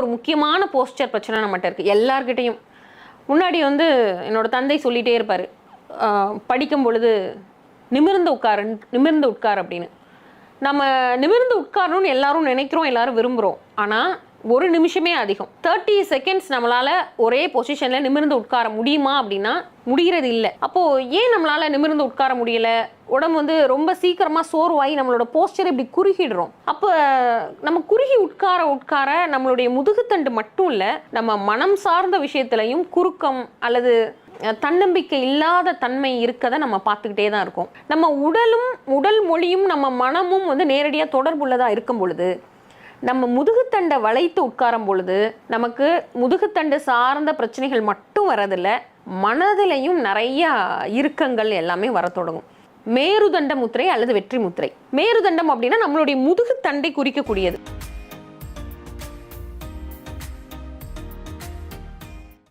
ஒரு முக்கியமான போஸ்டர் பிரச்சனை நம்மகிட்ட இருக்குது எல்லார்கிட்டையும். முன்னாடி வந்து என்னோட தந்தை சொல்லிகிட்டே இருப்பார். படிக்கும் பொழுது நிமிர்ந்து உட்காரு நிமிர்ந்து உட்கார் அப்படின்னு. நம்ம நிமிர்ந்து உட்காரணும்னு எல்லாரும் நினைக்கிறோம் எல்லாரும் விரும்புகிறோம் ஆனால் ஒரு நிமிஷமே அதிகம். தேர்ட்டி செகண்ட்ஸ் நம்மளால் ஒரே பொசிஷனில் நிமிர்ந்து உட்கார முடியுமா அப்படின்னா முடிகிறது இல்லை. அப்போது ஏன் நம்மளால் நிமிர்ந்து உட்கார முடியல? உடம்பு வந்து ரொம்ப சீக்கிரமாக சோர்வாகி நம்மளோட போஸ்டர் இப்படி குறுகிடுறோம். அப்போ உட்கார உட்கார நம்மளுடைய முதுகுத்தண்டு மட்டும் இல்லை நம்ம மனம் சார்ந்த விஷயத்துலையும் குறுக்கம் அல்லது தன்னம்பிக்கை இல்லாத தன்மை இருக்கதை நம்ம பார்த்துக்கிட்டே தான் இருக்கோம். நம்ம உடலும் உடல் மொழியும் நம்ம மனமும் வந்து நேரடியாக தொடர்புள்ளதாக இருக்கும் பொழுது நம்ம முதுகுத்தண்டை வளைத்து உட்காரும் பொழுது நமக்கு முதுகுத்தண்டு சார்ந்த பிரச்சனைகள் மட்டும் வரதில்ல மனதிலையும் நிறைய இறுக்கங்கள் எல்லாமே வர தொடங்கும். மேருதண்ட முத்திரை அல்லது வெற்றி முத்திரை. மேருதண்டம் அப்படின்னா நம்மளுடைய முதுகுத்தண்டை குறிக்கக்கூடியது.